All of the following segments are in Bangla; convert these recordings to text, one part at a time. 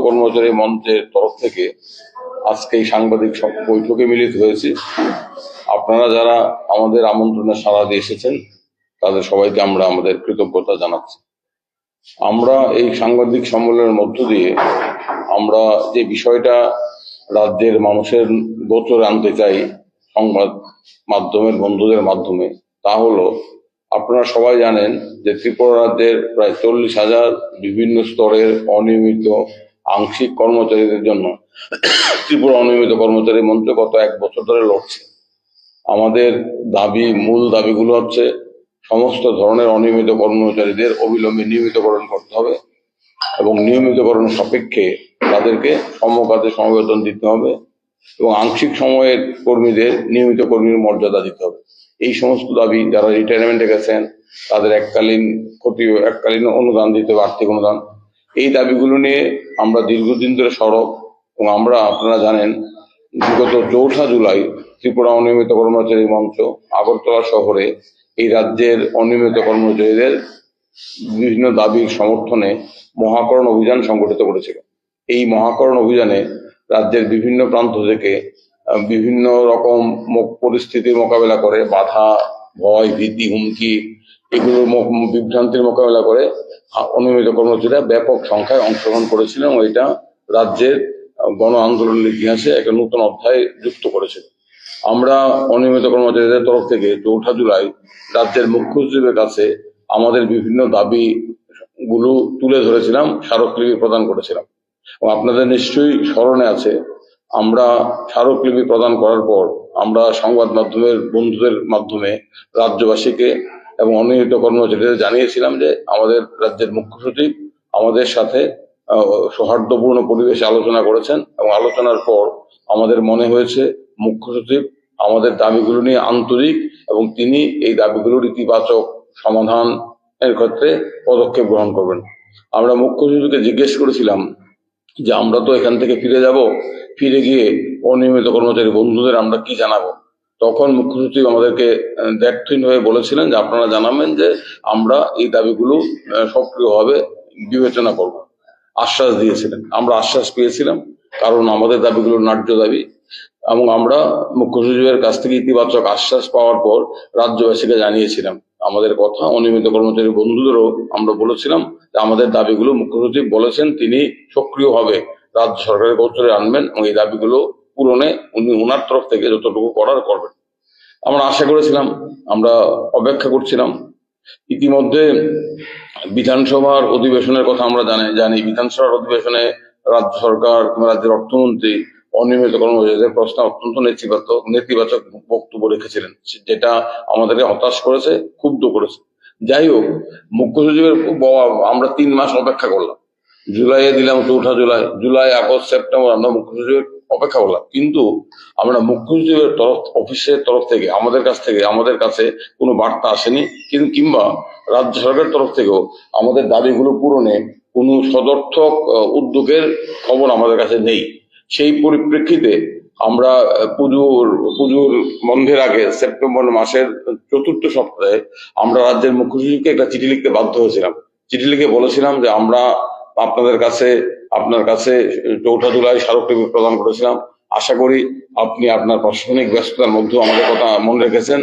কর্মচারী মঞ্চের তরফ থেকে আজকে এই সাংবাদিক সব- বৈঠকে মিলিত হয়েছি। আপনারা যারা আমাদের আমন্ত্রণে সাড়া দিয়ে এসেছেন, তাদের সবাইকে আমরা আমাদের কৃতজ্ঞতা জানাচ্ছি। আমরা এই সাংবাদিক সম্মেলনের মধ্য দিয়ে আমরা যে বিষয়টা রাজ্যের মানুষের গোচরে আনতে চাই সংবাদ মাধ্যমের বন্ধুদের মাধ্যমে, তা হলো, আপনারা সবাই জানেন যে ত্রিপুরা রাজ্যের প্রায় চল্লিশ হাজার বিভিন্ন স্তরের অনিয়মিত আংশিক কর্মচারীদের জন্য ত্রিপুরা অনিয়মিত কর্মচারী মঞ্চ গত এক বছর ধরে লড়ছে। আমাদের দাবি, মূল দাবিগুলো হচ্ছে সমস্ত ধরনের অনিয়মিত কর্মচারীদের অবিলম্বে নিয়মিতকরণ করতে হবে এবং নিয়মিতকরণ সাপেক্ষে তাদেরকে সমকাজে সমবেতন দিতে হবে এবং আংশিক সময়ের কর্মীদের, নিয়মিত কর্মীর মর্যাদা দিতে হবে। এই সমস্ত দাবি যারা রিটায়ারমেন্টে গেছেন, তাদের এককালীন ক্ষতি, এককালীন অনুদান দিতে হবে, আর্থিক অনুদান। এই দাবিগুলো নিয়ে আমরা দীর্ঘদিন ধরে সড়ক এবং আমরা, আপনারা জানেন, বিগত চৌঠা জুলাই ত্রিপুরা অনিয়মিত কর্মচারী মঞ্চ আগরতলা শহরে এই রাজ্যের অনিয়মিত কর্মচারীদের বিভিন্ন দাবির সমর্থনে মহাকরণ অভিযান সংগঠিত করেছিল। এই মহাকরণ অভিযানে রাজ্যের বিভিন্ন প্রান্ত থেকে বিভিন্ন রকম পরিস্থিতির মোকাবেলা করে বাধা, ভয়, ভীতি, হুমকি এগুলোর মো- বিভ্রান্তির মোকাবেলা করে অনিয়মিত কর্মচারীরা ব্যাপক সংখ্যায় অংশগ্রহণ করেছিলেন এবং এটা রাজ্যের গণ আন্দোলনের ইতিহাসে একটা নতুন অধ্যায় যুক্ত করেছিল আমরা অনিয়মিত কর্মচারীদের তরফ থেকে চৌঠা জুলাই রাজ্যের মুখ্য সচিবের কাছে আমাদের বিভিন্ন দাবি গুলো তুলে ধরেছিলাম, স্মারকলিপি প্রদান করেছিলাম। এবং আপনাদের নিশ্চয়ই স্মরণে আছে, আমরা স্মারকলিপি প্রদান করার পর আমরা সংবাদ মাধ্যমের, বন্ধুদের মাধ্যমে রাজ্যবাসীকে এবং অনিয়মিত কর্মচারীদের জানিয়েছিলাম যে আমাদের রাজ্যের মুখ্য সচিব আমাদের সাথে সৌহার্দ্যপূর্ণ পরিবেশে আলোচনা করেছেন এবং আলোচনার পর আমাদের মনে হয়েছে মুখ্য সচিব আমাদের দাবিগুলো নিয়ে আন্তরিক এবং তিনি এই দাবিগুলোর ইতিবাচক সমাধান এর ক্ষেত্রে পদক্ষেপ গ্রহণ করবেন। আমরা মুখ্য সচিবকে জিজ্ঞেস করেছিলাম যে আমরা তো এখান থেকে ফিরে যাব, ফিরে গিয়ে অনিয়মিত কর্মচারী বন্ধুদের আমরা কি জানাব? তখন মুখ্য সচিব আমাদেরকে আহ, হয়ে বলেছিলেন যে আপনারা জানাবেন যে আমরা এই দাবিগুলো সক্রিয়ভাবে বিবেচনা করব। আশ্বাস দিয়েছিলেন। আমরা আশ্বাস পেয়েছিলাম কারণ আমাদের দাবিগুলো ন্যায্য দাবি। এবং আমরা মুখ্য সচিবের কাছ থেকে ইতিবাচক আশ্বাস পাওয়ার পর রাজ্যবাসীকে জানিয়েছিলাম। আমাদের কথা অনিয়মিত কর্মচারী বন্ধুদেরও আমরা বলেছিলাম যে আমাদের দাবিগুলো মুখ্য সচিব বলেছেন তিনি সক্রিয়ভাবে রাজ্য সরকারের গোচরে আনবেন এবং এই দাবিগুলো পূরণে উনি ওনার তরফ থেকে যতটুকু করার করবেন। আমরা আশা করেছিলাম, আমরা অপেক্ষা করছিলাম। ইতিমধ্যে বিধানসভার অধিবেশনের কথা আমরা জানি জানি। বিধানসভার অধিবেশনে রাজ্য সরকার কিংবা রাজ্যের অর্থমন্ত্রী অনিয়মিত কর্মচারীদের প্রশ্নে অত্যন্ত নেতিবাচক নেতিবাচক বক্তব্য রেখেছিলেন, যেটা আমাদেরকে হতাশ করেছে, ক্ষুব্ধ করেছে। যাই হোক, মুখ্য সচিবের আমরা তিন মাস অপেক্ষা করলাম। জুলাইয়ে দিলাম চৌঠা জুলাই। জুলাই, আগস্ট, সেপ্টেম্বর আমরা মুখ্য সচিবের অপেক্ষা করলাম। কিন্তু আমরা মুখ্য তরফ, অফিসের তরফ থেকে, আমাদের কাছ থেকে, আমাদের কাছে কোনো বার্তা আসেনি। কিন্তু কিংবা রাজ্য সরকারের তরফ থেকেও আমাদের দাবিগুলো পূরণে কোনো সদর্থক উদ্যোগের খবর আমাদের কাছে নেই। সেই পরিপ্রেক্ষিতে আমরা পুজোর পুজোর বন্ধের আগে সেপ্টেম্বর মাসের চতুর্থ সপ্তাহে আমরা রাজ্যের মুখ্য একটা চিঠি লিখতে বাধ্য হয়েছিলাম। চিঠি লিখে বলেছিলাম যে আমরা আপনাদের কাছে, আপনার কাছে চৌঠা জুলাই স্মারকলিপি প্রদান করেছিলাম। আশা করি আপনি আপনার প্রশাসনিক ব্যস্ততার মধ্যেও আমাদের কথা মনে রেখেছেন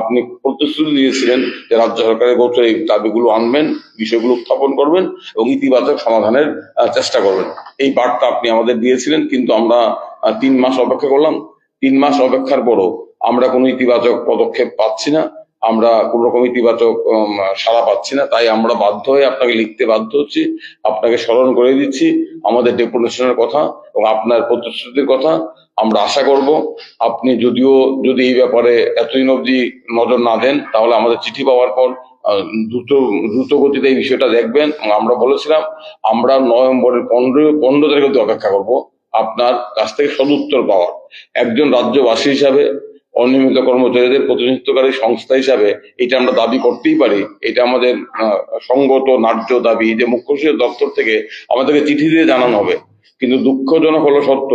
আপনি প্রতিশ্রুতি দিয়েছিলেন যে রাজ্য সরকারের গোচরে এই দাবিগুলো আনবেন, বিষয়গুলো উত্থাপন করবেন এবং ইতিবাচক সমাধানের চেষ্টা করবেন। এই বার্তা আপনি আমাদের দিয়েছিলেন, কিন্তু আমরা তিন মাস অপেক্ষা করলাম। তিন মাস অপেক্ষার পরও আমরা কোনো ইতিবাচক পদক্ষেপ পাচ্ছি না। আমরা কোন রকম ইতিবাচক সাড়া পাচ্ছি না। তাই আমরা বাধ্য হয়ে আপনাকে লিখতে বাধ্য হচ্ছি। আপনাকে স্মরণ করে দিচ্ছি আমাদের ডেপুটেশনের কথা এবং আপনার প্রতিশ্রুতির কথা। আমরা আশা করব আপনি যদিও, যদি এই ব্যাপারে এতদিন অবধি নজর না দেন, তাহলে আমাদের চিঠি পাওয়ার পর দ্রুত দ্রুত গতিতে এই বিষয়টা দেখবেন। আমরা বলেছিলাম, আমরা নভেম্বরের পনেরো পনেরো তারিখ অবধি অপেক্ষা করব। আপনার কাছ থেকে সদুত্তর পাওয়ার। একজন রাজ্যবাসী হিসাবে অনিয়মিত কর্মচারীদের প্রতিনিধিত্বকারী সংস্থা হিসাবে এটা আমরা দাবি করতেই পারি। এটা আমাদের সঙ্গত, ন্যায্য দাবি। যে মুখ্য দপ্তর থেকে আমাদেরকে চিঠি দিয়ে জানানো হবে। কিন্তু দুঃখজনক হলো সত্য,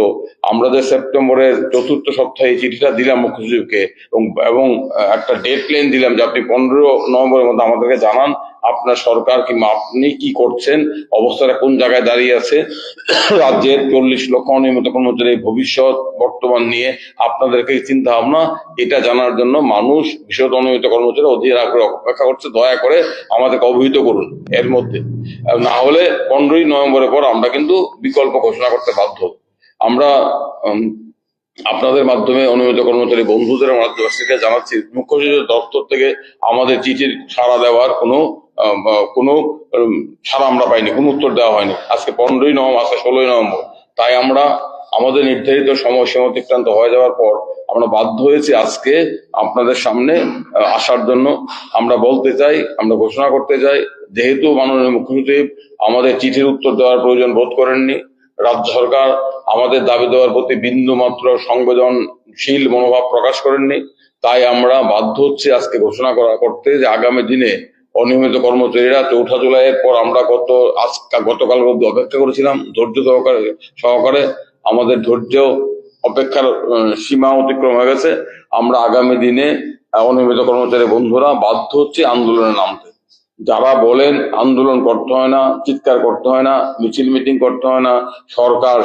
আমরা যে সেপ্টেম্বরের চতুর্থ সপ্তাহে চিঠিটা দিলাম মুখ্য সচিবকে এবং একটা ডেট লাইন দিলাম যে আপনি পনেরো নভেম্বরের মধ্যে আমাদেরকে জানান। আপনার সরকার কিংবা আপনি কি করছেন, অবস্থাটা কোন জায়গায় দাঁড়িয়ে আছে, রাজ্যের চল্লিশ লক্ষ অনিয়মিত কর্মচারী ভবিষ্যৎ বর্তমান নিয়ে আপনাদেরকে চিন্তা ভাবনা এটা জানার জন্য মানুষ বিশেষত অনিয়মিত কর্মচারী অধীর আগ্রহ অপেক্ষা করছে, দয়া করে আমাদেরকে অবহিত করুন এর মধ্যে। না হলে পনেরোই নভেম্বরের পর আমরা কিন্তু বিকল্প ঘোষণা করতে বাধ্য। আমরা আপনাদের মাধ্যমে অনুমিত কর্মচারী বন্ধুদের এবং রাজ্যবাসীকে জানাচ্ছি। মুখ্য দপ্তর থেকে আমাদের চিঠির সাড়া দেওয়ার কোনো কোনো ছাড়া আমরা পাইনি, কোনো উত্তর দেওয়া হয়নি। আজকে পনেরোই নভেম্বর, আজকে ষোলোই নভেম্বর। তাই আমরা আমাদের নির্ধারিত সময় সীমা অতিক্রান্ত হয়ে যাওয়ার পর আমরা বাধ্য হয়েছি আজকে আপনাদের সামনে আসার জন্য। আমরা বলতে চাই, আমরা ঘোষণা করতে চাই, যেহেতু মাননীয় মুখ্য সচিব আমাদের চিঠির উত্তর দেওয়ার প্রয়োজন বোধ করেননি, রাজ্য সরকার আমাদের দাবি দেওয়ার প্রতি বিন্দু মাত্র সংবেদনশীল মনোভাব প্রকাশ করেননি। তাই আমরা বাধ্য হচ্ছি আজকে ঘোষণা করা করতে যে আগামী দিনে অনিয়মিত কর্মচারীরা চৌঠা জুলাইয়ের পর আমরা গত, আজ গতকাল অব্দি অপেক্ষা করেছিলাম ধৈর্য সহকারে সহকারে। আমাদের ধৈর্য অপেক্ষার সীমা অতিক্রম হয়ে গেছে। আমরা আগামী দিনে অনিয়মিত কর্মচারী বন্ধুরা বাধ্য হচ্ছে আন্দোলনে নামতে। যারা বলেন আন্দোলন করতে হয় না, চিৎকার করতে হয় না, মিছিল মিটিং করতে হয় না, সরকার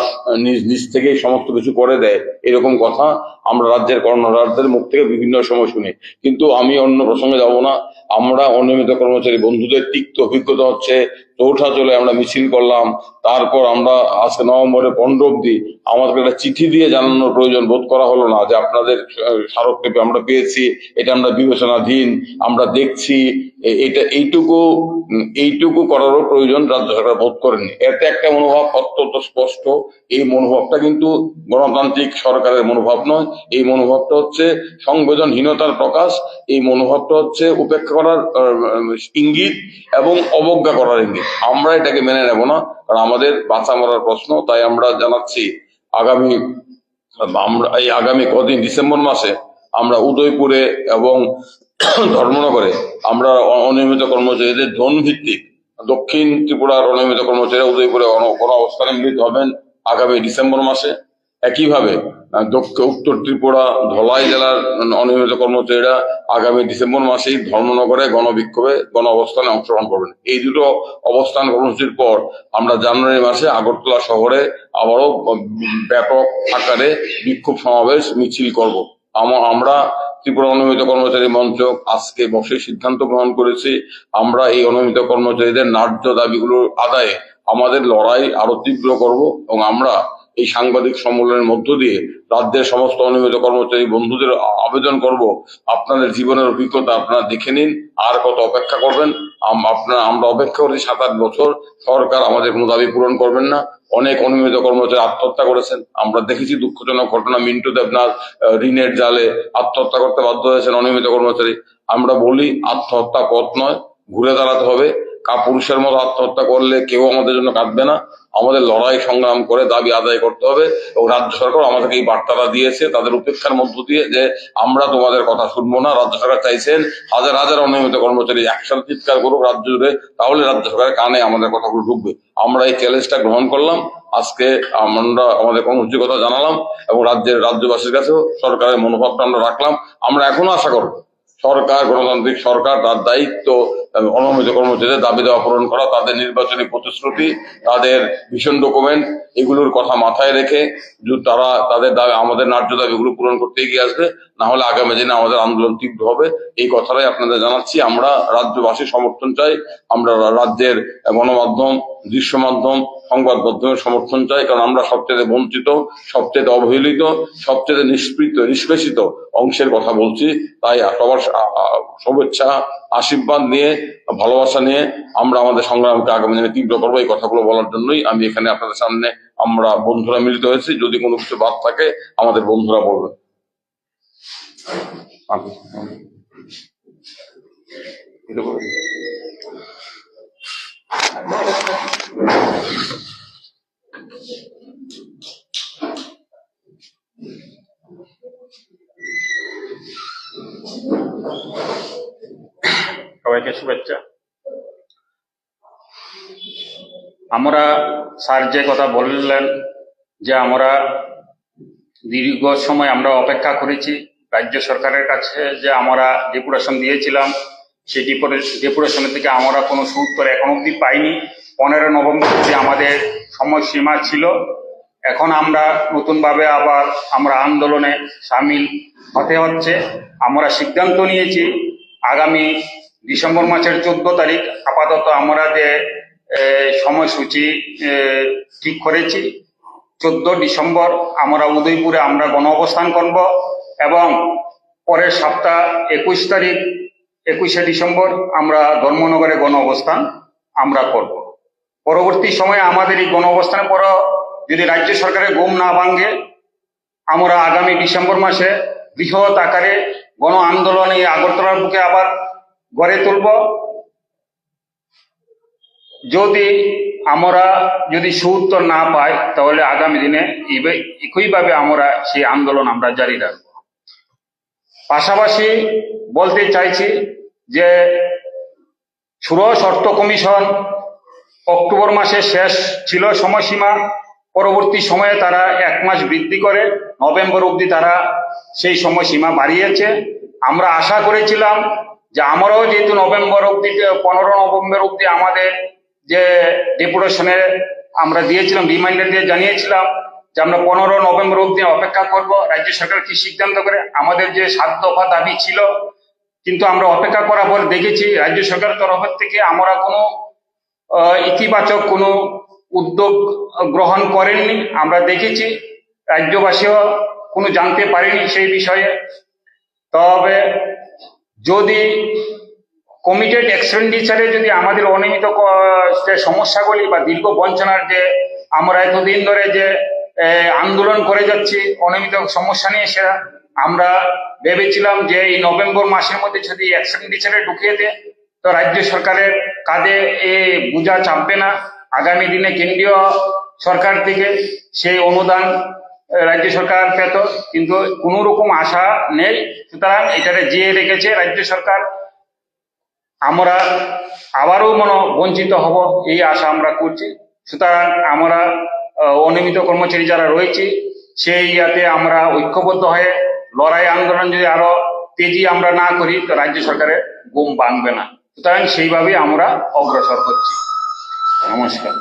নিজ নিজ থেকেই সমস্ত কিছু করে দেয়, এরকম কথা আমরা রাজ্যের কর্মকর্তাদের মুখ থেকে বিভিন্ন সময় শুনি। কিন্তু আমি অন্য প্রসঙ্গে যাব না। আমরা অনিয়মিত কর্মচারী বন্ধুদের তিক্ত অভিজ্ঞতা হচ্ছে, চৌঠা চলে আমরা মিছিল করলাম, তারপর আমরা আজকে নভেম্বরের পনেরো অব্দি আমাদেরকে একটা চিঠি দিয়ে জানানোর প্রয়োজন বোধ করা হলো না যে আপনাদের স্মারকলিপি আমরা পেয়েছি, এটা আমরা বিবেচনাধীন, আমরা দেখছি এটা এইটুকু এইটুকু করারও প্রয়োজন রাজ্য সরকার বোধ করেনি। এতে একটা মনোভাব অত্যন্ত স্পষ্ট। এই মনোভাবটা কিন্তু গণতান্ত্রিক সরকারের মনোভাব নয়। এই মনোভাবটা হচ্ছে সংবেদনহীনতার প্রকাশ। এই মনোভাবটা হচ্ছে উপেক্ষা করার ইঙ্গিত এবং অবজ্ঞা করার ইঙ্গিত। আমরা এটাকে মেনে নেব না, কারণ আমাদের বাঁচা মরার প্রশ্ন। তাই আমরা জানাচ্ছি আগামী, আমরা এই আগামী কদিন, ডিসেম্বর মাসে আমরা উদয়পুরে এবং ধর্মনগরে আমরা অনিয়মিত কর্মচারীদের জোন ভিত্তিক দক্ষিণ ত্রিপুরার অনিয়মিত কর্মচারীরা উদয়পুরে কোনো অবস্থানে মিলিত হবেন আগামী ডিসেম্বর মাসে। একইভাবে উত্তর ত্রিপুরা, ধলাই জেলার অনিয়মিত কর্মচারীরা আগামী ডিসেম্বর মাসেই ধর্মনগরে গণবিক্ষোভে গণ অবস্থানে অংশগ্রহণ করবেন। এই দুটো অবস্থান কর্মসূচির পর আমরা জানুয়ারি মাসে আগরতলা শহরে আবারও ব্যাপক আকারে বিক্ষোভ সমাবেশ, মিছিল করব। আম- আমরা ত্রিপুরা অনুমিত কর্মচারী মঞ্চ আজকে বসে সিদ্ধান্ত গ্রহণ করেছে, আমরা এই অনুমিত কর্মচারীদের ন্যায্য দাবিগুলো আদায়ে আমাদের লড়াই আরও তীব্র করব এবং আমরা এই সাংবাদিক সম্মেলনের মধ্য দিয়ে রাজ্যের সমস্ত অনিয়মিত কর্মচারী বন্ধুদের আবেদন করব। আপনাদের জীবনের অভিজ্ঞতা আপনারা দেখে নিন, আর কত অপেক্ষা করবেন আপনারা আমরা অপেক্ষা করি সাত আট বছর। সরকার আমাদের কোনো দাবি পূরণ করবেন না। অনেক অনিয়মিত কর্মচারী আত্মহত্যা করেছেন। আমরা দেখেছি দুঃখজনক ঘটনা মিন্টু দেবনাথ ঋণের জালে আত্মহত্যা করতে বাধ্য হয়েছেন অনিয়মিত কর্মচারী। আমরা বলি আত্মহত্যা পথ নয়, ঘুরে দাঁড়াতে হবে। কা পুরুষের মতো আত্মহত্যা করলে কেউ আমাদের জন্য কাঁদবে না। আমাদের লড়াই সংগ্রাম করে দাবি আদায় করতে হবে এবং রাজ্য সরকার আমাদেরকে এই বার্তাটা দিয়েছে তাদের উপেক্ষার মধ্য দিয়ে যে আমরা তোমাদের কথা শুনব না। রাজ্য সরকার চাইছেন হাজার হাজার অনিয়মিত কর্মচারী একসাথে চিৎকার করুক রাজ্য জুড়ে, তাহলে রাজ্য সরকারের কানে আমাদের কথাগুলো ঢুকবে। আমরা এই চ্যালেঞ্জটা গ্রহণ করলাম। আজকে আমরা আমাদের কর্মসূচির কথা জানালাম এবং রাজ্যের রাজ্যবাসীর কাছেও সরকারের মনোভাবটা আমরা রাখলাম। আমরা এখনও আশা করব সরকার গণতান্ত্রিক সরকার তার দায়িত্ব আহ, অনিয়মিত কর্মচারীদের দাবি দেওয়া পূরণ করা তাদের নির্বাচনী প্রতিশ্রুতি তাদের ভীষণ ডকুমেন্ট এগুলোর কথা মাথায় রেখে তারা তাদের দাবি আমাদের ন্যায্য দাবিগুলো পূরণ করতে এগিয়ে আসবে। না হলে আগামী দিনে আমাদের আন্দোলন তীব্র হবে। এই কথাটাই আপনাদের জানাচ্ছি। আমরা রাজ্যবাসীর সমর্থন চাই। আমরা রাজ্যের গণমাধ্যম দৃশ্য মাধ্যম সংবাদ মাধ্যমের সমর্থন চাই। কারণ আমরা সবচেয়ে বঞ্চিত সবচেয়ে অবহেলিত সবচেয়ে নিষ্পৃত নিষ্পেষিত অংশের কথা বলছি। তাই সবার শুভেচ্ছা, আশীর্বাদ নিয়ে, ভালোবাসা নিয়ে আমরা আমাদের সংগ্রামকে আগামী দিনে তীব্র করব, এই কথাগুলো বলার জন্যই আমি এখানে আপনাদের সামনে আমরা বন্ধুরা মিলিত হয়েছি। যদি কোনো কিছু বাদ থাকে, আমাদের বন্ধুরা আপনি- এটা সবাইকে শুভেচ্ছা। আমরা স্যার যে কথা বললেন যে আমরা দীর্ঘ সময় আমরা অপেক্ষা করেছি রাজ্য সরকারের কাছে যে আমরা ডেপুটেশন দিয়েছিলাম, সেই ডেপুটেশনের থেকে আমরা কোনো সুউত্তর এখন অবধি পাইনি। পনেরো নভেম্বর অবধি আমাদের সময়সীমা ছিল। এখন আমরা নতুনভাবে আবার আমরা আন্দোলনে সামিল হতে হচ্ছে। আমরা সিদ্ধান্ত নিয়েছি, আগামী ডিসেম্বর মাসের চোদ্দ তারিখ আপাতত আমরা যে সময়সূচি ঠিক করেছি। চোদ্দ ডিসেম্বর আমরা উদয়পুরে আমরা গণ অবস্থান করব এবং পরের সপ্তাহ একুশ তারিখ, একুশে ডিসেম্বর আমরা ধর্মনগরে গণ অবস্থান আমরা করব। পরবর্তী সময়ে আমাদের এই গণ অবস্থানের পর যদি রাজ্য সরকারের ঘুম না ভাঙ্গে আমরা আগামী ডিসেম্বর মাসে বৃহৎ আকারে গণ আন্দোলন এই আগরতলার বুকে আবার গড়ে তুলব। যদি আমরা যদি সুউত্তর না পাই, তাহলে আগামী দিনে একইভাবে আমরা সেই আন্দোলন আমরা জারি রাখব। পাশাপাশি বলতে চাইছি যে ষোড়শ অর্থ কমিশন অক্টোবর মাসে শেষ ছিল সময়সীমা। পরবর্তী সময়ে তারা এক মাস বৃদ্ধি করে, নভেম্বর অবধি তারা সেই সময়সীমা বাড়িয়েছে। আমরা আশা করেছিলাম যে আমরাও যেহেতু নভেম্বর অবধি, পনেরো নভেম্বর অবধি আমাদের যে ডেপুটেশনে আমরা দিয়েছিলাম রিমাইন্ডার দিয়ে জানিয়েছিলাম যে আমরা পনেরো নভেম্বর অবধি অপেক্ষা করব। রাজ্য সরকার কি সিদ্ধান্ত করে? আমাদের যে সাত দফা দাবি ছিল, কিন্তু আমরা অপেক্ষা করার পর দেখেছি রাজ্য সরকার তরফের থেকে আমরা কোনো ইতিবাচক কোনো উদ্যোগ গ্রহণ করেননি। আমরা দেখেছি রাজ্যবাসীও কোনো জানতে পারেনি সেই বিষয়ে। তবে যদি কমিটেড এক্সপেন্ডিচারে যদি আমাদের অনিয়মিত যে সমস্যাগুলি বা দীর্ঘ বঞ্চনার যে আমরা এতদিন ধরে যে আন্দোলন করে যাচ্ছি, অনিয়মিত সমস্যা নিয়ে, সেটা আমরা ভেবেছিলাম যে এই নভেম্বর মাসের মধ্যে যদি এক্সপেন্ডিচারে ঢুকিয়ে দেয়, তো রাজ্য সরকারের কাঁধে এ বোঝা চাপবে না। আগামী দিনে কেন্দ্রীয় সরকার থেকে সেই অনুদান রাজ্য সরকার পেত, কিন্তু কোনো রকম আশা নেই। সুতরাং এটাকে জিয়ে রেখেছে রাজ্য সরকার। আমরা আবারও মনে বঞ্চিত হব, এই আশা আমরা করছি। সুতরাং আমরা অনিয়মিত কর্মচারী যারা রয়েছে, সেই ইয়াতে আমরা ঐক্যবদ্ধ হয়ে লড়াই আন্দোলন যদি আরও তেজি আমরা না করি, তো রাজ্য সরকারের গুম ভাঙবে না। সুতরাং সেইভাবে আমরা অগ্রসর হচ্ছি। নমস্কার।